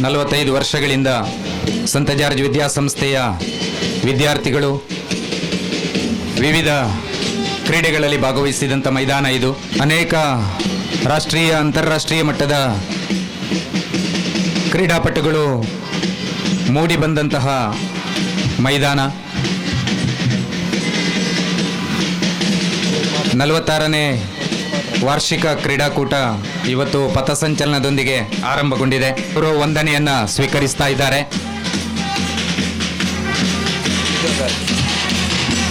ನಲವತ್ತೈದು ವರ್ಷಗಳಿಂದ ಸಂತ ಜಾರ್ಜ್ ವಿದ್ಯಾಸಂಸ್ಥೆಯ ವಿದ್ಯಾರ್ಥಿಗಳು ವಿವಿಧ ಕ್ರೀಡೆಗಳಲ್ಲಿ ಭಾಗವಹಿಸಿದಂಥ ಮೈದಾನ ಇದು. ಅನೇಕ ರಾಷ್ಟ್ರೀಯ, ಅಂತಾರಾಷ್ಟ್ರೀಯ ಮಟ್ಟದ ಕ್ರೀಡಾಪಟುಗಳು ಮೂಡಿ ಬಂದಂತಹ ಮೈದಾನ. ನಲವತ್ತಾರನೇ ವಾರ್ಷಿಕ ಕ್ರೀಡಾಕೂಟ ಇವತ್ತು ಪಥಸಂಚಲನದೊಂದಿಗೆ ಆರಂಭಗೊಂಡಿದೆ. ಇವರು ವಂದನೆಯನ್ನ ಸ್ವೀಕರಿಸ್ತಾ ಇದ್ದಾರೆ.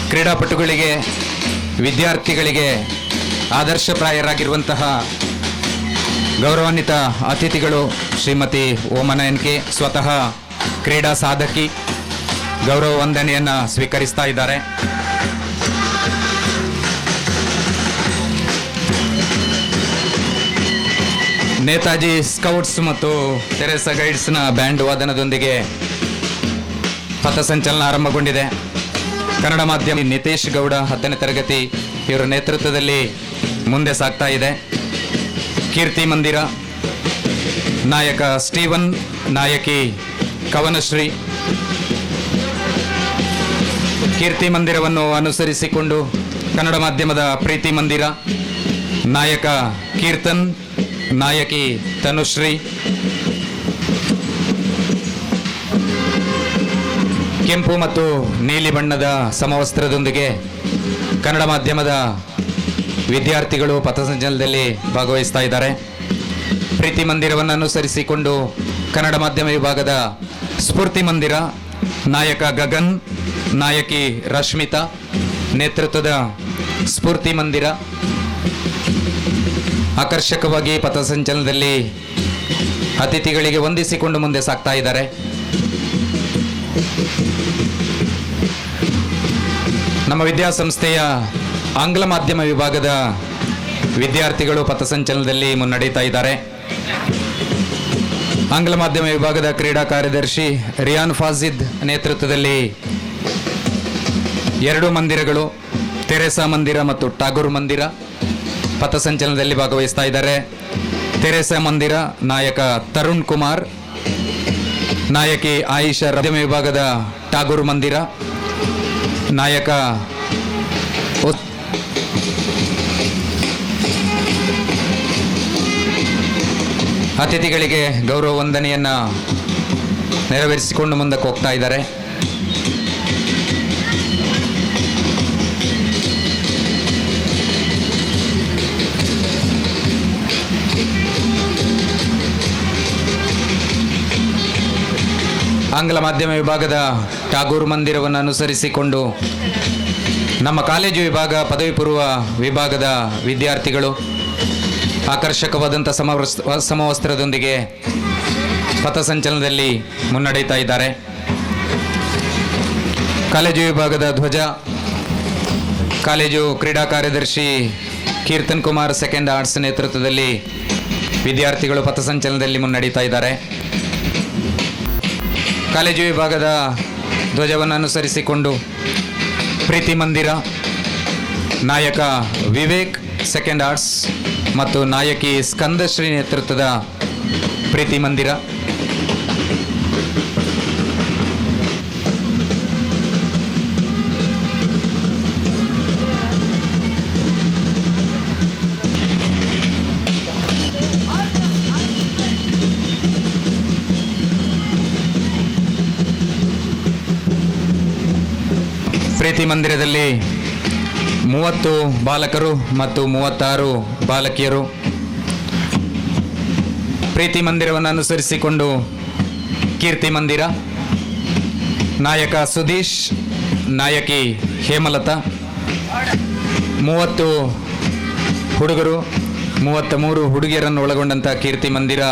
ಕ್ರೀಡಾಪಟುಗಳಿಗೆ, ವಿದ್ಯಾರ್ಥಿಗಳಿಗೆ ಆದರ್ಶಪ್ರಾಯರಾಗಿರುವಂತಹ ಗೌರವಾನ್ವಿತ ಅತಿಥಿಗಳು ಶ್ರೀಮತಿ ಓಮನ ಸ್ವತಃ ಕ್ರೀಡಾ ಸಾಧಕಿ ಗೌರವ ವಂದನೆಯನ್ನು ಸ್ವೀಕರಿಸ್ತಾ ಇದ್ದಾರೆ. ನೇತಾಜಿ ಸ್ಕೌಟ್ಸ್ ಮತ್ತು ತೆರೆಸ ಗೈಡ್ಸ್ನ ಬ್ಯಾಂಡ್ ವಾದನದೊಂದಿಗೆ ಪಥಸಂಚಲನ ಆರಂಭಗೊಂಡಿದೆ. ಕನ್ನಡ ಮಾಧ್ಯಮ ನಿತೇಶ್ ಗೌಡ ಹತ್ತನೇ ತರಗತಿ ಇವರ ನೇತೃತ್ವದಲ್ಲಿ ಮುಂದೆ ಸಾಗ್ತಾ ಇದೆ. ಕೀರ್ತಿ ಮಂದಿರ, ನಾಯಕ ಸ್ಟೀವನ್, ನಾಯಕಿ ಕವನಶ್ರೀ. ಕೀರ್ತಿ ಮಂದಿರವನ್ನು ಅನುಸರಿಸಿಕೊಂಡು ಕನ್ನಡ ಮಾಧ್ಯಮದ ಪ್ರೀತಿ ಮಂದಿರ, ನಾಯಕ ಕೀರ್ತನ್ ನಾಯಕಿ ತನುಶ್ರೀ. ಕೆಂಪು ಮತ್ತು ನೀಲಿ ಬಣ್ಣದ ಸಮವಸ್ತ್ರದೊಂದಿಗೆ ಕನ್ನಡ ಮಾಧ್ಯಮದ ವಿದ್ಯಾರ್ಥಿಗಳು ಪಥಸಂಚಲನದಲ್ಲಿ ಭಾಗವಹಿಸ್ತಾ ಇದ್ದಾರೆ. ಪ್ರೀತಿ ಮಂದಿರವನ್ನು ಅನುಸರಿಸಿಕೊಂಡು ಕನ್ನಡ ಮಾಧ್ಯಮ ವಿಭಾಗದ ಸ್ಫೂರ್ತಿ ಮಂದಿರ, ನಾಯಕ ಗಗನ್, ನಾಯಕಿ ರಶ್ಮಿತಾ ನೇತೃತ್ವದ ಸ್ಫೂರ್ತಿ ಮಂದಿರ ಆಕರ್ಷಕವಾಗಿ ಪಥಸಂಚಲನದಲ್ಲಿ ಅತಿಥಿಗಳಿಗೆ ವಂದಿಸಿಕೊಂಡು ಮುಂದೆ ಸಾಗ್ತಾ ಇದ್ದಾರೆ. ನಮ್ಮ ವಿದ್ಯಾಸಂಸ್ಥೆಯ ಆಂಗ್ಲ ಮಾಧ್ಯಮ ವಿಭಾಗದ ವಿದ್ಯಾರ್ಥಿಗಳು ಪಥಸಂಚಲನದಲ್ಲಿ ಮುನ್ನಡೀತಾ ಇದ್ದಾರೆ. ಆಂಗ್ಲ ಮಾಧ್ಯಮ ವಿಭಾಗದ ಕ್ರೀಡಾ ಕಾರ್ಯದರ್ಶಿ ರಿಯಾನ್ ಫಾಜಿದ್ ನೇತೃತ್ವದಲ್ಲಿ ಎರಡು ಮಂದಿರಗಳು, ತೆರೆಸಾ ಮಂದಿರ ಮತ್ತು ಟಾಗೂರ್ ಮಂದಿರ. ಪಥಸಂಚಲನದಲ್ಲಿ ಭಾಗವಹಿಸ್ತಾ ಇದ್ದಾರೆ. ತೆರೆಸಾ ಮಂದಿರ ನಾಯಕ ತರುಣ್ ಕುಮಾರ್, ನಾಯಕಿ ಆಯಿಷಾ ರಮ್ಯ ವಿಭಾಗದ ಟಾಗೂರ್ ಮಂದಿರ, ನಾಯಕ ಅತಿಥಿಗಳಿಗೆ ಗೌರವ ವಂದನೆಯನ್ನು ನೆರವೇರಿಸಿಕೊಂಡು ಮುಂದಕ್ಕೆ ಹೋಗ್ತಾ ಇದ್ದಾರೆ. ಆಂಗ್ಲ ಮಾಧ್ಯಮ ವಿಭಾಗದ ಟಾಗೂರ್ ಮಂದಿರವನ್ನು ಅನುಸರಿಸಿಕೊಂಡು ನಮ್ಮ ಕಾಲೇಜು ವಿಭಾಗ, ಪದವಿ ಪೂರ್ವ ವಿಭಾಗದ ವಿದ್ಯಾರ್ಥಿಗಳು, ಆಕರ್ಷಕವಾದಂಥ ಸಮವಸ್ತ್ರ, ಸಮವಸ್ತ್ರದೊಂದಿಗೆ ಪಥಸಂಚಲನದಲ್ಲಿ ಮುನ್ನಡೆಯುತ್ತಾ ಇದ್ದಾರೆ. ಕಾಲೇಜು ವಿಭಾಗದ ಧ್ವಜ, ಕಾಲೇಜು ಕ್ರೀಡಾ ಕಾರ್ಯದರ್ಶಿ ಕೀರ್ತನ್ ಕುಮಾರ್ ಸೆಕೆಂಡ್ ಆರ್ಟ್ಸ್ ನೇತೃತ್ವದಲ್ಲಿ ವಿದ್ಯಾರ್ಥಿಗಳು ಪಥಸಂಚಲನದಲ್ಲಿ ಮುನ್ನಡೀತಾ ಇದ್ದಾರೆ. ಕಾಲೇಜು ವಿಭಾಗದ ಧ್ವಜವನ್ನು ಅನುಸರಿಸಿಕೊಂಡು ಪ್ರೀತಿ ಮಂದಿರ, ನಾಯಕ ವಿವೇಕ್ ಸೆಕೆಂಡ್ ಆರ್ಟ್ಸ್ ಮತ್ತು ನಾಯಕಿ ಸ್ಕಂದಶ್ರೀ ನೇತೃತ್ವದ ಪ್ರೀತಿ ಮಂದಿರ. ಪ್ರೀತಿ ಮಂದಿರದಲ್ಲಿ ಮೂವತ್ತು ಬಾಲಕರು ಮತ್ತು ಮೂವತ್ತಾರು ಬಾಲಕಿಯರು. ಪ್ರೀತಿ ಮಂದಿರವನ್ನು ಅನುಸರಿಸಿಕೊಂಡು ಕೀರ್ತಿ ಮಂದಿರ, ನಾಯಕ ಸುದೀಶ್, ನಾಯಕಿ ಹೇಮಲತಾ, ಮೂವತ್ತು ಹುಡುಗರು, ಮೂವತ್ತ ಮೂರು ಹುಡುಗಿಯರನ್ನು ಒಳಗೊಂಡಂಥ ಕೀರ್ತಿ ಮಂದಿರ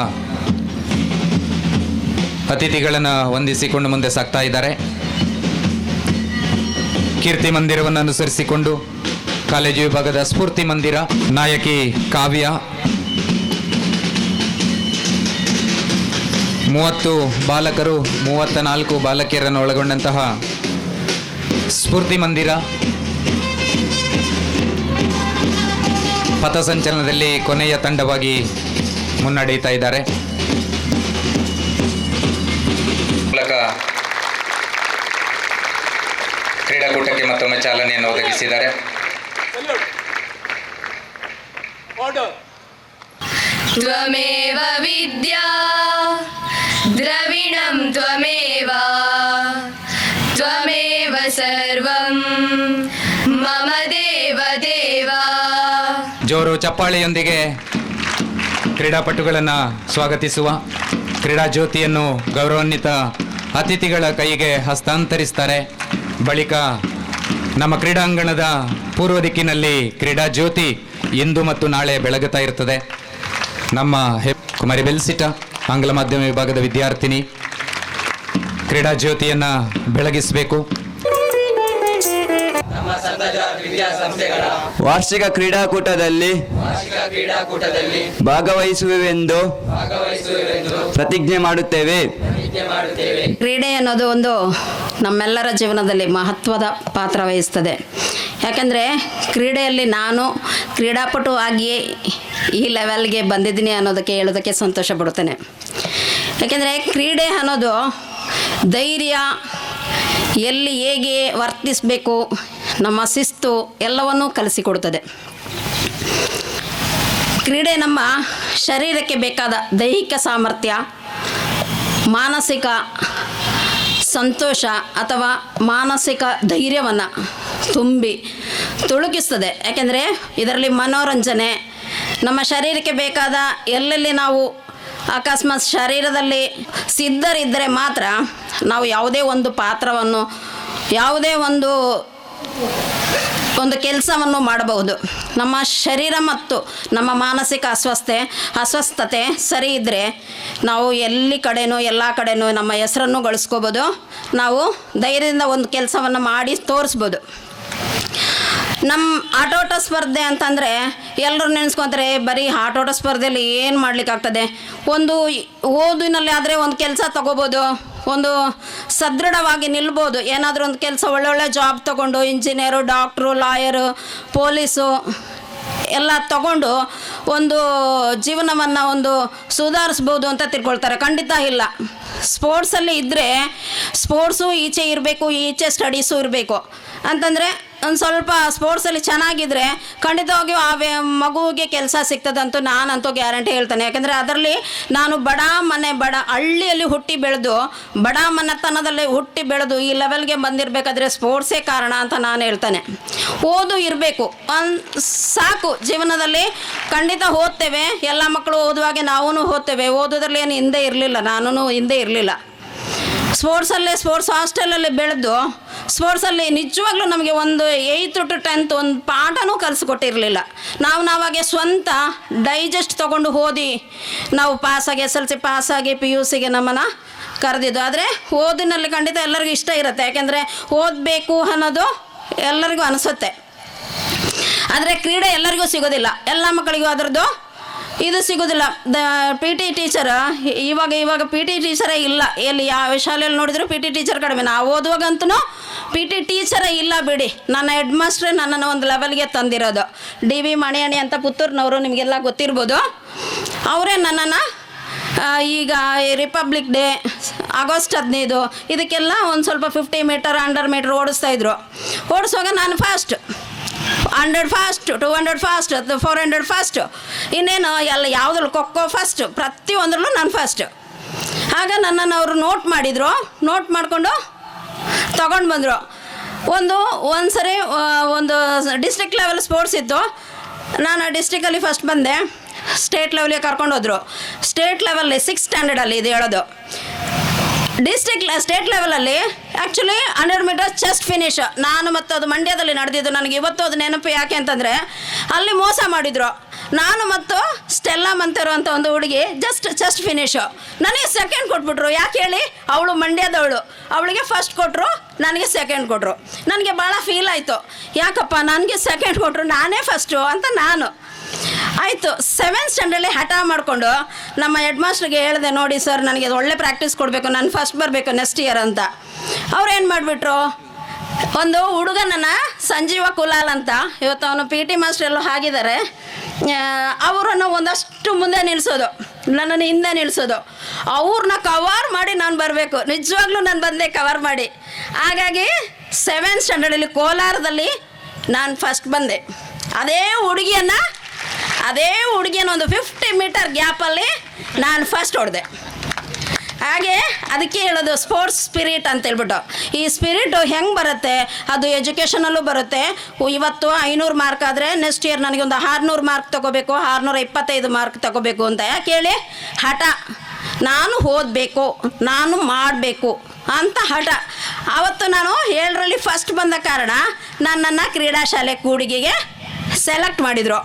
ಅತಿಥಿಗಳನ್ನು ವಂದಿಸಿಕೊಂಡು ಮುಂದೆ ಸಾಗ್ತಾ ಇದ್ದಾರೆ. ಕೀರ್ತಿ ಮಂದಿರವನ್ನು ಅನುಸರಿಸಿಕೊಂಡು ಕಾಲೇಜು ವಿಭಾಗದ ಸ್ಫೂರ್ತಿ ಮಂದಿರ, ನಾಯಕಿ ಕಾವ್ಯ. ಮೂವತ್ತು ಬಾಲಕರು, ಮೂವತ್ತ ನಾಲ್ಕು ಬಾಲಕಿಯರನ್ನು ಒಳಗೊಂಡಂತಹ ಸ್ಫೂರ್ತಿ ಮಂದಿರ. ಪಥಸಂಚಲನದಲ್ಲಿ ಕೊನೆಯ ತಂಡವಾಗಿ ಮುನ್ನಡೆಯುತ್ತಾ ಇದ್ದಾರೆ. ಕ್ರೀಡಾಕೂಟಕ್ಕೆ ಮತ್ತೊಮ್ಮೆ ಚಾಲನೆಯನ್ನು ಒದಗಿಸಿದ್ದಾರೆ त्वमेव विद्या द्रविणं त्वमेव त्वमेव सर्वं मम देव देव ಜೋರು ಚಪ್ಪಾಳೆಯೊಂದಿಗೆ ಕ್ರೀಡಾಪಟುಗಳನ್ನು ಸ್ವಾಗತಿಸುವ ಕ್ರೀಡಾ ಜ್ಯೋತಿಯನ್ನು ಗೌರವಾನ್ವಿತ ಅತಿಥಿಗಳ ಕೈಗೆ ಹಸ್ತಾಂತರಿಸ್ತಾರೆ. ಬಳಿಕ ನಮ್ಮ ಕ್ರೀಡಾಂಗಣದ ಪೂರ್ವ ದಿಕ್ಕಿನಲ್ಲಿ ಕ್ರೀಡಾ ಜ್ಯೋತಿ ಇಂದು ಮತ್ತು ನಾಳೆ ಬೆಳಗುತ್ತಾ ಇರ್ತದೆ ನಮ್ಮ ಹೆ ಕುಮಾರಿ ಬೆಲ್ಸಿಟ ಆಂಗ್ಲ ಮಾಧ್ಯಮ ವಿಭಾಗದ ವಿದ್ಯಾರ್ಥಿನಿ. ಕ್ರೀಡಾ ಜ್ಯೋತಿಯನ್ನು ಬೆಳಗಿಸಬೇಕು. ವಾರ್ಷಿಕ ಕ್ರೀಡಾಕೂಟದಲ್ಲಿ ಭಾಗವಹಿಸುವೆವೆಂದು ಪ್ರತಿಜ್ಞೆ ಮಾಡುತ್ತೇವೆ. ಕ್ರೀಡೆ ಅನ್ನೋದು ಒಂದು ನಮ್ಮೆಲ್ಲರ ಜೀವನದಲ್ಲಿ ಮಹತ್ವದ ಪಾತ್ರ ವಹಿಸ್ತದೆ. ಯಾಕಂದರೆ ಕ್ರೀಡೆಯಲ್ಲಿ ನಾನು ಕ್ರೀಡಾಪಟು ಆಗಿಯೇ ಈ ಲೆವೆಲ್ಗೆ ಬಂದಿದ್ದೀನಿ ಅನ್ನೋದಕ್ಕೆ ಹೇಳೋದಕ್ಕೆ ಸಂತೋಷ ಪಡುತ್ತೇನೆ. ಯಾಕೆಂದರೆ ಕ್ರೀಡೆ ಅನ್ನೋದು ಧೈರ್ಯ, ಎಲ್ಲಿ ಹೇಗೆ ವರ್ತಿಸಬೇಕು, ನಮ್ಮ ಶಿಸ್ತು ಎಲ್ಲವನ್ನೂ ಕಲಿಸಿಕೊಡುತ್ತದೆ. ಕ್ರೀಡೆ ನಮ್ಮ ಶರೀರಕ್ಕೆ ಬೇಕಾದ ದೈಹಿಕ ಸಾಮರ್ಥ್ಯ ಮಾನಸಿಕ ಸಂತೋಷ ಅಥವಾ ಮಾನಸಿಕ ಧೈರ್ಯವನ್ನು ತುಂಬಿ ತುಳುಕಿಸ್ತದೆ. ಯಾಕೆಂದರೆ ಇದರಲ್ಲಿ ಮನೋರಂಜನೆ, ನಮ್ಮ ಶರೀರಕ್ಕೆ ಬೇಕಾದ ಎಲ್ಲೆಲ್ಲಿ ನಾವು ಅಕಸ್ಮಾತ್ ಶರೀರದಲ್ಲಿ ಸಿದ್ಧರಿದ್ದರೆ ಮಾತ್ರ ನಾವು ಯಾವುದೇ ಒಂದು ಪಾತ್ರವನ್ನು, ಯಾವುದೇ ಒಂದು ಒಂದು ಕೆಲಸವನ್ನು ಮಾಡಬಹುದು. ನಮ್ಮ ಶರೀರ ಮತ್ತು ನಮ್ಮ ಮಾನಸಿಕ ಅಸ್ವಸ್ಥೆ, ಅಸ್ವಸ್ಥತೆ ಸರಿ ಇದ್ದರೆ ನಾವು ಎಲ್ಲಿ ಕಡೆನೂ, ಎಲ್ಲ ಕಡೆನೂ ನಮ್ಮ ಹೆಸರನ್ನು ಗಳಿಸ್ಕೋಬೋದು ನಾವು ಧೈರ್ಯದಿಂದ ಒಂದು ಕೆಲಸವನ್ನು ಮಾಡಿ ತೋರಿಸ್ಬೋದು. ನಮ್ಮ ಆಟೋಟ ಸ್ಪರ್ಧೆ ಅಂತಂದರೆ ಎಲ್ಲರೂ ನೆನೆಸ್ಕೊತಾರೆ ಬರೀ ಆಟೋಟ ಸ್ಪರ್ಧೆಯಲ್ಲಿ ಏನು ಮಾಡಲಿಕ್ಕಾಗ್ತದೆ? ಒಂದು ಓದಿನಲ್ಲಿ ಆದರೆ ಒಂದು ಕೆಲಸ ತಗೋಬೋದು. ಒಂದು ಸದೃಢವಾಗಿ ನಿಲ್ಬೋದು. ಏನಾದರೂ ಒಂದು ಕೆಲಸ, ಒಳ್ಳೊಳ್ಳೆ ಜಾಬ್ ತಗೊಂಡು ಇಂಜಿನಿಯರು ಡಾಕ್ಟ್ರು ಲಾಯರು ಪೊಲೀಸು ಎಲ್ಲ ತಗೊಂಡು ಒಂದು ಜೀವನವನ್ನು ಒಂದು ಸುಧಾರಿಸ್ಬೋದು ಅಂತ ತಿಳ್ಕೊಳ್ತಾರೆ. ಖಂಡಿತ ಇಲ್ಲ. ಸ್ಪೋರ್ಟ್ಸಲ್ಲಿ ಇದ್ದರೆ ಸ್ಪೋರ್ಟ್ಸು ಈಚೆ ಇರಬೇಕು, ಈಚೆ ಸ್ಟಡೀಸು ಇರಬೇಕು. ಅಂತಂದರೆ ಒಂದು ಸ್ವಲ್ಪ ಸ್ಪೋರ್ಟ್ಸಲ್ಲಿ ಚೆನ್ನಾಗಿದ್ದರೆ ಖಂಡಿತವಾಗಿಯೂ ಆ ವ್ಯ ಮಗುವಿಗೆ ಕೆಲಸ ಸಿಗ್ತದಂತೂ ನಾನಂತೂ ಗ್ಯಾರಂಟಿ ಹೇಳ್ತೇನೆ. ಯಾಕೆಂದರೆ ಅದರಲ್ಲಿ ನಾನು ಬಡ ಮನೆ, ಬಡ ಹಳ್ಳಿಯಲ್ಲಿ ಹುಟ್ಟಿ ಬೆಳೆದು, ಬಡ ಮನೆತನದಲ್ಲಿ ಹುಟ್ಟಿ ಬೆಳೆದು ಈ ಲೆವೆಲ್ಗೆ ಬಂದಿರಬೇಕಾದ್ರೆ ಸ್ಪೋರ್ಟ್ಸೇ ಕಾರಣ ಅಂತ ನಾನು ಹೇಳ್ತೇನೆ. ಓದು ಇರಬೇಕು. ಒಂದು ಸಾಕು ಜೀವನದಲ್ಲಿ ಖಂಡಿತ ಓದ್ತೇವೆ. ಎಲ್ಲ ಮಕ್ಕಳು ಓದುವಾಗೆ ನಾವೂ ಓದ್ತೇವೆ. ಓದೋದ್ರಲ್ಲಿ ಏನು ಹಿಂದೆ ಇರಲಿಲ್ಲ. ನಾನೂ ಹಿಂದೆ ಇರಲಿಲ್ಲ. ಸ್ಪೋರ್ಟ್ಸಲ್ಲೇ ಸ್ಪೋರ್ಟ್ಸ್ ಹಾಸ್ಟೆಲಲ್ಲಿ ಬೆಳೆದು ಸ್ಪೋರ್ಟ್ಸಲ್ಲಿ ನಿಜವಾಗ್ಲೂ ನಮಗೆ ಒಂದು ಏಯ್ತ್ ಟು ಟೆಂತ್ ಒಂದು ಪಾಠನೂ ಕಲಿಸ್ಕೊಟ್ಟಿರಲಿಲ್ಲ. ನಾವು ನಾವಾಗೆ ಸ್ವಂತ ಡೈಜೆಸ್ಟ್ ತೊಗೊಂಡು ಓದಿ ನಾವು ಪಾಸಾಗಿ ಎಸ್ ಎಲ್ ಸಿ ಪಾಸಾಗಿ ಪಿ ಯು ಸಿಗೆ ನಮ್ಮನ್ನು ಕರೆದಿದ್ದು. ಆದರೆ ಓದಿನಲ್ಲಿ ಖಂಡಿತ ಎಲ್ಲರಿಗೂ ಇಷ್ಟ ಇರುತ್ತೆ. ಯಾಕೆಂದರೆ ಓದಬೇಕು ಅನ್ನೋದು ಎಲ್ಲರಿಗೂ ಅನಿಸುತ್ತೆ. ಆದರೆ ಕ್ರೀಡೆ ಎಲ್ಲರಿಗೂ ಸಿಗೋದಿಲ್ಲ. ಎಲ್ಲ ಮಕ್ಕಳಿಗೂ ಅದರದ್ದು ಇದು ಸಿಗೋದಿಲ್ಲ. ದ ಪಿ ಟಿ ಟೀಚರ್ ಇವಾಗ ಇವಾಗ ಪಿ ಟಿ ಟೀಚರೇ ಇಲ್ಲ. ಎಲ್ಲಿ ಯಾವ ಶಾಲೆಯಲ್ಲಿ ನೋಡಿದ್ರು ಪಿ ಟಿ ಟೀಚರ್ ಕಡಿಮೆ. ನಾವು ಓದುವಾಗಂತೂ ಪಿ ಟಿ ಟೀಚರೇ ಇಲ್ಲ ಬಿಡಿ. ನನ್ನ ಹೆಡ್ ಮಾಸ್ಟ್ರೇ ನನ್ನನ್ನು ಒಂದು ಲೆವೆಲ್ಗೆ ತಂದಿರೋದು. ಡಿ ವಿ ಮಣಿಯಣಿ ಅಂತ ಪುತ್ತೂರಿನವರು ನಿಮಗೆಲ್ಲ ಗೊತ್ತಿರ್ಬೋದು. ಅವರೇ ನನ್ನನ್ನು ಈಗ ರಿಪಬ್ಲಿಕ್ ಡೇ ಆಗಸ್ಟ್ ಹದಿನೈದು, ಇದಕ್ಕೆಲ್ಲ ಒಂದು ಸ್ವಲ್ಪ ಫಿಫ್ಟಿ ಮೀಟರ್ ಅಂಡರ್ ಮೀಟರ್ ಓಡಿಸ್ತಾಯಿದ್ರು ಓಡಿಸುವಾಗ ನಾನು first hundred first, two hundred first four hundred first. ಇನ್ನೇನು, ಎಲ್ಲ ಯಾವುದ್ರಲ್ಲಿ ಖೋಖೋ ಫಸ್ಟ್ ಪ್ರತಿಯೊಂದರಲ್ಲೂ ನಾನು ಫಸ್ಟ್. ಆಗ ನನ್ನನ್ನು ಅವರು ನೋಟ್ ಮಾಡಿದರು, ನೋಟ್ ಮಾಡಿಕೊಂಡು ತಗೊಂಡು ಬಂದರು. ಒಂದು ಒಂದು ಸರಿ ಒಂದು ಡಿಸ್ಟ್ರಿಕ್ಟ್ ಲೆವೆಲ್ ಸ್ಪೋರ್ಟ್ಸ್ ಇತ್ತು. ನಾನು ಡಿಸ್ಟ್ರಿಕ್ಟಲ್ಲಿ ಫಸ್ಟ್ ಬಂದೆ. ಸ್ಟೇಟ್ ಲೆವೆಲಿಗೆ ಕರ್ಕೊಂಡು ಹೋದರು. ಸ್ಟೇಟ್ ಲೆವೆಲ್ಲಿ ಸಿಕ್ಸ್ ಸ್ಟ್ಯಾಂಡರ್ಡಲ್ಲಿ ಇದು ಹೇಳೋದು. ಡಿಸ್ಟ್ರಿಕ್ಟ್, ಸ್ಟೇಟ್ ಲೆವೆಲಲ್ಲಿ actually hundred meter chest finish ನಾನು ಮತ್ತು ಅದು ಮಂಡ್ಯದಲ್ಲಿ ನಡೆದಿದ್ದು. ನನಗೆ ಇವತ್ತು ಅದು ನೆನಪು ಯಾಕೆ ಅಂತಂದರೆ, ಅಲ್ಲಿ ಮೋಸ ಮಾಡಿದರು. ನಾನು ಮತ್ತು ಸ್ಟೆಲ್ಲಾ ಮಂತರು ಒಂದು ಹುಡುಗಿ ಜಸ್ಟ್ ಚೆಸ್ಟ್ ಫಿನಿಶು ನನಗೆ ಸೆಕೆಂಡ್ ಕೊಟ್ಬಿಟ್ರು. ಯಾಕೆ ಹೇಳಿ? ಅವಳು ಮಂಡ್ಯದವಳು. ಅವಳಿಗೆ ಫಸ್ಟ್ ಕೊಟ್ಟರು ನನಗೆ ಸೆಕೆಂಡ್ ಕೊಟ್ಟರು ನನಗೆ ಭಾಳ ಫೀಲ್ ಆಯಿತು. ಯಾಕಪ್ಪ? ನನಗೆ ಸೆಕೆಂಡ್ ಕೊಟ್ಟರು ನಾನೇ ಫಸ್ಟು ಅಂತ ನಾನು. ಆಯಿತು. ಸೆವೆಂತ್ ಸ್ಟ್ಯಾಂಡರ್ಡಲ್ಲಿ ಹಠ ಮಾಡಿಕೊಂಡು, ನಮ್ಮ ಹೆಡ್ ಮಾಸ್ಟ್ರಿಗೆ ಹೇಳಿದೆ, ನೋಡಿ ಸರ್ ನನಗೆ ಒಳ್ಳೆ ಪ್ರಾಕ್ಟೀಸ್ ಕೊಡಬೇಕು. ನಾನು ಫಸ್ಟ್ ಬರಬೇಕು ನೆಕ್ಸ್ಟ್ ಇಯರ್ ಅಂತ. ಅವ್ರು ಏನು ಮಾಡಿಬಿಟ್ರು? ಒಂದು ಹುಡುಗನನ್ನ ಸಂಜೀವ ಕುಲಾಲ್ ಅಂತ ಇವತ್ತು ಅವನು ಪಿ ಟಿ ಮಾಸ್ಟರ್ ಎಲ್ಲ ಆಗಿದ್ದಾರೆ. ಅವರನ್ನು ಒಂದಷ್ಟು ಮುಂದೆ ನಿಲ್ಲಿಸೋದು ನನ್ನನ್ನು ಹಿಂದೆ ನಿಲ್ಲಿಸೋದು ಅವ್ರನ್ನ ಕವರ್ ಮಾಡಿ ನಾನು ಬರಬೇಕು. ನಿಜವಾಗ್ಲೂ ನಾನು ಬಂದೆ ಕವರ್ ಮಾಡಿ. ಹಾಗಾಗಿ ಸೆವೆಂತ್ ಸ್ಟ್ಯಾಂಡರ್ಡಲ್ಲಿ ಕೋಲಾರದಲ್ಲಿ ನಾನು ಫಸ್ಟ್ ಬಂದೆ. ಅದೇ ಹುಡುಗಿಯನ್ನು ಅದೇ ಹುಡುಗಿಯನ್ನು ಒಂದು ಫಿಫ್ಟಿ ಮೀಟರ್ ಗ್ಯಾಪಲ್ಲಿ ನಾನು ಫಸ್ಟ್ ಹೊಡೆದೆ. ಹಾಗೆ ಅದಕ್ಕೆ ಹೇಳೋದು ಸ್ಪೋರ್ಟ್ಸ್ ಸ್ಪಿರಿಟ್ ಅಂತ ಹೇಳ್ಬಿಟ್ಟು ಈ ಸ್ಪಿರಿಟ್ ಹೆಂಗೆ ಬರುತ್ತೆ? ಅದು ಎಜುಕೇಷನಲ್ಲೂ ಬರುತ್ತೆ. ಇವತ್ತು ಐನೂರು ಮಾರ್ಕ್ ಆದರೆ ನೆಕ್ಸ್ಟ್ ಇಯರ್ ನನಗೆ ಒಂದು ಆರುನೂರು ಮಾರ್ಕ್ ತೊಗೋಬೇಕು, ಆರುನೂರ ಇಪ್ಪತ್ತೈದು ಮಾರ್ಕ್ ತೊಗೋಬೇಕು ಅಂತ ಯಾಕೆ ಹೇಳಿ? ಹಠ. ನಾನು ಓದಬೇಕು, ನಾನು ಮಾಡಬೇಕು ಅಂತ ಹಠ. ಆವತ್ತು ನಾನು ಏಳರಲ್ಲಿ ಫಸ್ಟ್ ಬಂದ ಕಾರಣ ನನ್ನನ್ನು ಕ್ರೀಡಾ ಶಾಲೆ ಕೂಡಿಗೆಗೆ ಸೆಲೆಕ್ಟ್ ಮಾಡಿದರು.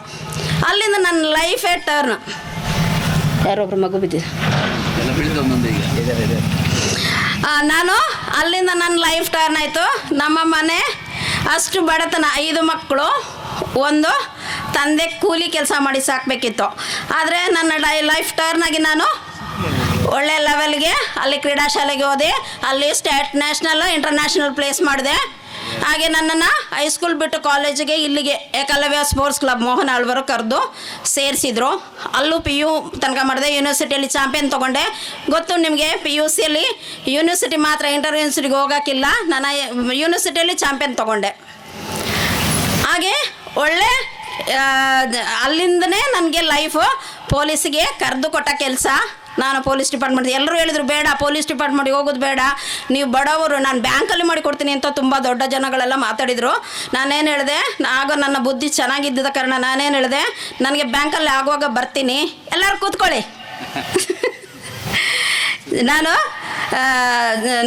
ಅಲ್ಲಿಂದ ನನ್ನ ಲೈಫೇ ಟರ್ನ್ ಯಾರೊಬ್ಬರು ಮಗು ಬಿದ್ದಿದೆ ನಾನು ಅಲ್ಲಿಂದ ನನ್ನ ಲೈಫ್ ಟರ್ನ್ ಆಯಿತು. ನಮ್ಮ ಮನೆ ಅಷ್ಟು ಬಡತನ ಐದು ಮಕ್ಕಳು ಒಂದು ತಂದೆ ಕೂಲಿ ಕೆಲಸ ಮಾಡಿ ಸಾಕಬೇಕಿತ್ತು. ಆದರೆ ನನ್ನ ಡೈ ಲೈಫ್ ಆಗಿ ನಾನು ಒಳ್ಳೆ ಲೆವೆಲ್ಗೆ ಅಲ್ಲಿ ಕ್ರೀಡಾ ಶಾಲೆಗೆ ಹೋದೆ ಅಲ್ಲಿ ಸ್ಟೇಟ್ ನ್ಯಾಷನಲ್ ಇಂಟರ್ನ್ಯಾಷನಲ್ ಪ್ಲೇಸ್ ಮಾಡಿದೆ. ಹಾಗೆ ನನ್ನನ್ನು ಹೈಸ್ಕೂಲ್ ಬಿಟ್ಟು ಕಾಲೇಜಿಗೆ ಇಲ್ಲಿಗೆ ಏಕಲವ್ಯ ಸ್ಪೋರ್ಟ್ಸ್ ಕ್ಲಬ್ ಮೋಹನ್ ಆಳ್ವರು ಕರೆದು ಸೇರಿಸಿದ್ರು. ಅಲ್ಲೂ ಪಿ ಯು ತನಕ ಮಾಡಿದೆ. ಯೂನಿವರ್ಸಿಟಿಯಲ್ಲಿ ಚಾಂಪಿಯನ್ ತೊಗೊಂಡೆ. ಗೊತ್ತು ನಿಮಗೆ ಪಿ ಯು ಸಿಯಲ್ಲಿ ಯೂನಿವರ್ಸಿಟಿ ಮಾತ್ರ ಇಂಟರ್ ಯೂನಿವರ್ಸಿಟಿಗೆ ಹೋಗೋಕ್ಕಿಲ್ಲ ನಾನು ಯೂನಿವರ್ಸಿಟಿಯಲ್ಲಿ ಚಾಂಪಿಯನ್ ತೊಗೊಂಡೆ. ಹಾಗೆ ಒಳ್ಳೆ ಅಲ್ಲಿಂದನೇ ನನಗೆ ಲೈಫು ಪೊಲೀಸಿಗೆ ಕರೆದು ಕೊಟ್ಟ ಕೆಲಸ. ನಾನು ಪೊಲೀಸ್ ಡಿಪಾರ್ಟ್ಮೆಂಟ್ ಎಲ್ಲರೂ ಹೇಳಿದ್ರು, ಬೇಡ, ಪೊಲೀಸ್ ಡಿಪಾರ್ಟ್ಮೆಂಟ್ಗೆ ಹೋಗೋದು ಬೇಡ. ನೀವು ಬಡವರು, ನಾನು ಬ್ಯಾಂಕಲ್ಲಿ ಮಾಡಿಕೊಡ್ತೀನಿ ಅಂತ ತುಂಬ ದೊಡ್ಡ ಜನಗಳೆಲ್ಲ ಮಾತಾಡಿದರು. ನಾನೇನು ಹೇಳಿದೆ, ಆಗ ನನ್ನ ಬುದ್ಧಿ ಚೆನ್ನಾಗಿದ್ದ ಕಾರಣ ನಾನೇನು ಹೇಳಿದೆ, ನನಗೆ ಬ್ಯಾಂಕಲ್ಲಿ ಆಗುವಾಗ ಬರ್ತೀನಿ. ಎಲ್ಲರೂ ಕೂತ್ಕೊಳ್ಳಿ. ನಾನು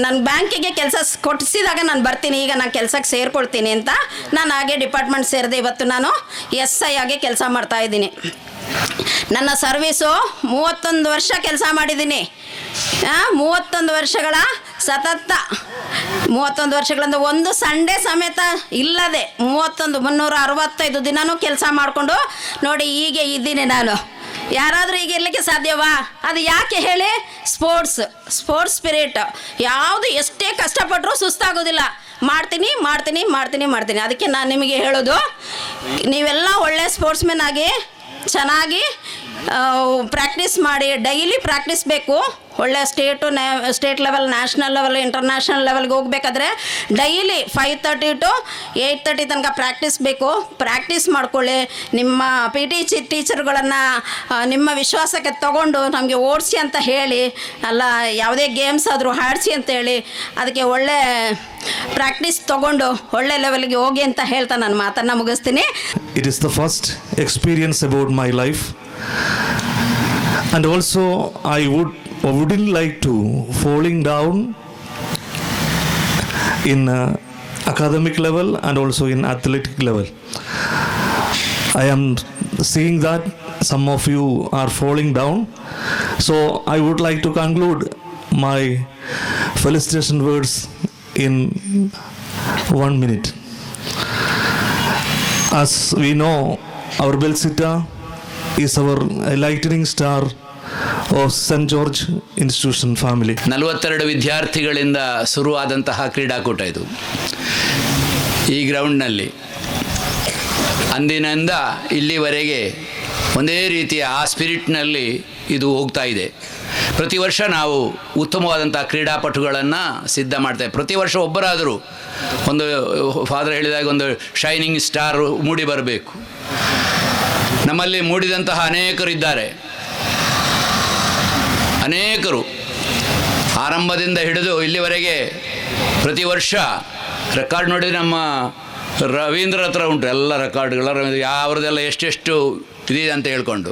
ನನ್ನ ಬ್ಯಾಂಕಿಗೆ ಕೆಲಸ ಕೊಟ್ಟಿಸಿದಾಗ ನಾನು ಬರ್ತೀನಿ, ಈಗ ನಾನು ಕೆಲಸಕ್ಕೆ ಸೇರ್ಕೊಳ್ತೀನಿ ಅಂತ ನಾನು ಹಾಗೆ ಡಿಪಾರ್ಟ್ಮೆಂಟ್ ಸೇರಿದೆ ಇವತ್ತು ನಾನು ಎಸ್ ಐ ಆಗಿ ಕೆಲಸ ಮಾಡ್ತಾ ಇದ್ದೀನಿ. ನನ್ನ ಸರ್ವೀಸು ಮೂವತ್ತೊಂದು ವರ್ಷ ಕೆಲಸ ಮಾಡಿದ್ದೀನಿ. ಮೂವತ್ತೊಂದು ವರ್ಷಗಳ ಸತತ. ಮೂವತ್ತೊಂದು ವರ್ಷಗಳಿಂದ ಒಂದು ಸಂಡೇ ಸಮೇತ ಇಲ್ಲದೆ ಮೂವತ್ತೊಂದು ಮುನ್ನೂರ ಅರವತ್ತೈದು ದಿನನೂ ಕೆಲಸ ಮಾಡಿಕೊಂಡು ನೋಡಿ ಹೀಗೆ ಇದ್ದೀನಿ ನಾನು. ಯಾರಾದರೂ ಈಗ ಇರಲಿಕ್ಕೆ ಸಾಧ್ಯವಾ? ಅದು ಯಾಕೆ ಹೇಳಿ? Sports sports spirit. ಯಾವುದು ಎಷ್ಟೇ ಕಷ್ಟಪಟ್ಟರೂ ಸುಸ್ತಾಗೋದಿಲ್ಲ. ಮಾಡ್ತೀನಿ ಮಾಡ್ತೀನಿ ಮಾಡ್ತೀನಿ ಮಾಡ್ತೀನಿ. ಅದಕ್ಕೆ ನಾನು ನಿಮಗೆ ಹೇಳೋದು, ನೀವೆಲ್ಲ ಒಳ್ಳೆ ಸ್ಪೋರ್ಟ್ಸ್ಮೆನ್ ಆಗಿ, ಚೆನ್ನಾಗಿ ಪ್ರಾಕ್ಟೀಸ್ ಮಾಡಿ ಡೈಲಿ ಪ್ರಾಕ್ಟೀಸ್ ಬೇಕು. ಒಳ್ಳೆ state state level national level international ಲೆವೆಲ್ಗೆ ಹೋಗ್ಬೇಕಾದ್ರೆ daily five thirty to eight thirty ತನಕ ಪ್ರಾಕ್ಟೀಸ್ ಬೇಕು. ಪ್ರಾಕ್ಟೀಸ್ ಮಾಡ್ಕೊಳ್ಳಿ. ನಿಮ್ಮ ಪಿ ಟಿ ಚಿ ಟೀಚರ್ಗಳನ್ನು ನಿಮ್ಮ ವಿಶ್ವಾಸಕ್ಕೆ ತಗೊಂಡು ನಮಗೆ ಓಡಿಸಿ ಅಂತ ಹೇಳಿ, ಅಲ್ಲ, ಯಾವುದೇ ಗೇಮ್ಸ್ ಆದರೂ ಹಾಡಿಸಿ ಅಂತ ಹೇಳಿ, ಅದಕ್ಕೆ ಒಳ್ಳೆ ಪ್ರಾಕ್ಟೀಸ್ ತಗೊಂಡು ಒಳ್ಳೆ ಲೆವೆಲ್ಗೆ ಹೋಗಿ ಅಂತ ಹೇಳ್ತಾ ನಾನು ಮಾತನ್ನು ಮುಗಿಸ್ತೀನಿ. It is the first experience about my life. And also, I would wouldn't like to falling down in uh, academic level and also in athletic level. I am seeing that some of you are falling down. So I would like to conclude my felicitation words in one minute. As we know, our Belsita is our lightning star of St. George Institution family ನಲವತ್ತೆರಡು ವಿದ್ಯಾರ್ಥಿಗಳಿಂದ ಶುರುವಾದಂತಹ ಕ್ರೀಡಾಕೂಟ ಇದು. ಈ ಗ್ರೌಂಡ್ನಲ್ಲಿ ಅಂದಿನಿಂದ ಇಲ್ಲಿವರೆಗೆ ಒಂದೇ ರೀತಿಯ ಆ ಸ್ಪಿರಿಟ್ನಲ್ಲಿ ಇದು ಹೋಗ್ತಾ ಇದೆ. ಪ್ರತಿ ವರ್ಷ ನಾವು ಉತ್ತಮವಾದಂಥ ಕ್ರೀಡಾಪಟುಗಳನ್ನು ಸಿದ್ಧ ಮಾಡ್ತೇವೆ. ಪ್ರತಿ ವರ್ಷ ಒಬ್ಬರಾದರೂ ಒಂದು ಫಾದರ್ ಹೇಳಿದಾಗ ಒಂದು ಶೈನಿಂಗ್ ಸ್ಟಾರ್ ಮೂಡಿ ಬರಬೇಕು. ನಮ್ಮಲ್ಲಿ ಮೂಡಿದಂತಹ ಅನೇಕರಿದ್ದಾರೆ. ಅನೇಕರು ಆರಂಭದಿಂದ ಹಿಡಿದು ಇಲ್ಲಿವರೆಗೆ ಪ್ರತಿ ವರ್ಷ ರೆಕಾರ್ಡ್ ನೋಡಿ ನಮ್ಮ ರವೀಂದ್ರ ಹತ್ರ ಉಂಟು, ಎಲ್ಲ ರೆಕಾರ್ಡ್ಗಳ ರವೀಂದ್ರ ಯಾವ್ರದ್ದೆಲ್ಲ ಎಷ್ಟೆಷ್ಟು ಇದಿದೆ ಅಂತ ಹೇಳ್ಕೊಂಡು.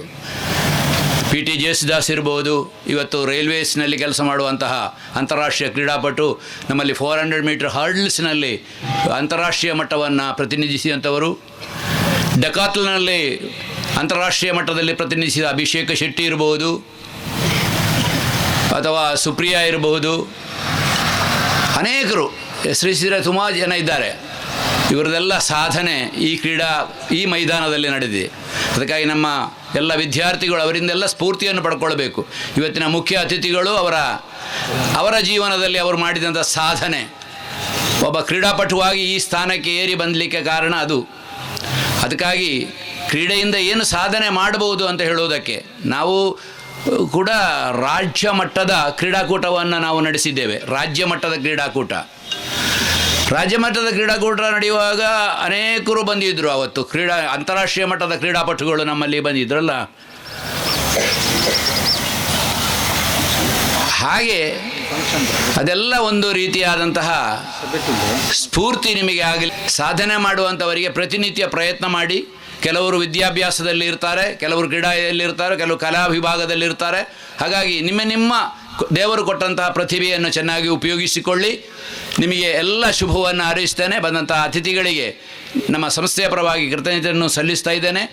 ಪಿ ಟಿ ಜೇಸುದಾಸ್ ಇರ್ಬೋದು, ಇವತ್ತು ರೈಲ್ವೇಸ್ನಲ್ಲಿ ಕೆಲಸ ಮಾಡುವಂತಹ ಅಂತಾರಾಷ್ಟ್ರೀಯ ಕ್ರೀಡಾಪಟು, ನಮ್ಮಲ್ಲಿ ಫೋರ್ ಹಂಡ್ರೆಡ್ ಮೀಟರ್ ಹರ್ಡ್ಲ್ಸ್ನಲ್ಲಿ ಅಂತಾರಾಷ್ಟ್ರೀಯ ಮಟ್ಟವನ್ನು ಪ್ರತಿನಿಧಿಸಿದಂಥವರು. ಡಕಾತ್ಲ್ನಲ್ಲಿ ಅಂತಾರಾಷ್ಟ್ರೀಯ ಮಟ್ಟದಲ್ಲಿ ಪ್ರತಿನಿಧಿಸಿದ ಅಭಿಷೇಕ್ ಶೆಟ್ಟಿ ಇರಬಹುದು ಅಥವಾ ಸುಪ್ರಿಯಾ ಇರಬಹುದು ಅನೇಕರು ಹೆಸರಿಸಿದರೆ ಸುಮಾರು ಜನ ಇದ್ದಾರೆ. ಇವರದೆಲ್ಲ ಸಾಧನೆ ಈ ಕ್ರೀಡಾ, ಈ ಮೈದಾನದಲ್ಲಿ ನಡೆದಿದೆ. ಅದಕ್ಕಾಗಿ ನಮ್ಮ ಎಲ್ಲ ವಿದ್ಯಾರ್ಥಿಗಳು ಅವರಿಂದೆಲ್ಲ ಸ್ಫೂರ್ತಿಯನ್ನು ಪಡ್ಕೊಳ್ಬೇಕು. ಇವತ್ತಿನ ಮುಖ್ಯ ಅತಿಥಿಗಳು ಅವರ ಅವರ ಜೀವನದಲ್ಲಿ ಅವರು ಮಾಡಿದಂಥ ಸಾಧನೆ. ಒಬ್ಬ ಕ್ರೀಡಾಪಟುವಾಗಿ ಈ ಸ್ಥಾನಕ್ಕೆ ಏರಿ ಬಂದಲಿಕ್ಕೆ ಕಾರಣ ಅದು. ಅದಕ್ಕಾಗಿ ಕ್ರೀಡೆಯಿಂದ ಏನು ಸಾಧನೆ ಮಾಡಬಹುದು ಅಂತ ಹೇಳುವುದಕ್ಕೆ ನಾವು ಕೂಡ ರಾಜ್ಯ ಮಟ್ಟದ ಕ್ರೀಡಾಕೂಟವನ್ನು ನಾವು ನಡೆಸಿದ್ದೇವೆ. ರಾಜ್ಯ ಮಟ್ಟದ ಕ್ರೀಡಾಕೂಟ. ರಾಜ್ಯ ಮಟ್ಟದ ಕ್ರೀಡಾಕೂಟ ನಡೆಯುವಾಗ ಅನೇಕರು ಬಂದಿದ್ದರು ಅವತ್ತು. ಕ್ರೀಡಾ, ಅಂತಾರಾಷ್ಟ್ರೀಯ ಮಟ್ಟದ ಕ್ರೀಡಾಪಟುಗಳು ನಮ್ಮಲ್ಲಿ ಬಂದಿದ್ರಲ್ಲ. ಹಾಗೆ ಅದೆಲ್ಲ ಒಂದು ರೀತಿಯಾದಂತಹ ಸ್ಫೂರ್ತಿ ನಿಮಗೆ ಆಗಲಿ. ಸಾಧನೆ ಮಾಡುವಂಥವರಿಗೆ ಪ್ರತಿನಿತ್ಯ ಪ್ರಯತ್ನ ಮಾಡಿ. ಕೆಲವರು ವಿದ್ಯಾಭ್ಯಾಸದಲ್ಲಿ ಇರ್ತಾರೆ, ಕೆಲವರು ಕ್ರೀಡೆಯಲ್ಲಿ ಇರ್ತಾರೆ, ಕೆಲವು ಕಲಾ ವಿಭಾಗದಲ್ಲಿ ಇರ್ತಾರೆ. ಹಾಗಾಗಿ ನಿಮ್ಮ ನಿಮ್ಮ ದೇವರು ಕೊಟ್ಟಂತಹ ಪ್ರತಿಭೆಯನ್ನು ಚೆನ್ನಾಗಿ ಉಪಯೋಗಿಸಿಕೊಳ್ಳಿ. ನಿಮಗೆ ಎಲ್ಲ ಶುಭವನ್ನು ಹಾರೈಸ್ತೇನೆ. ಬಂದಂತಹ ಅತಿಥಿಗಳಿಗೆ ನಮ್ಮ ಸಂಸ್ಥೆಯ ಪರವಾಗಿ ಕೃತಜ್ಞತೆಯನ್ನು ಸಲ್ಲಿಸ್ತಾ ಇದ್ದೇನೆ.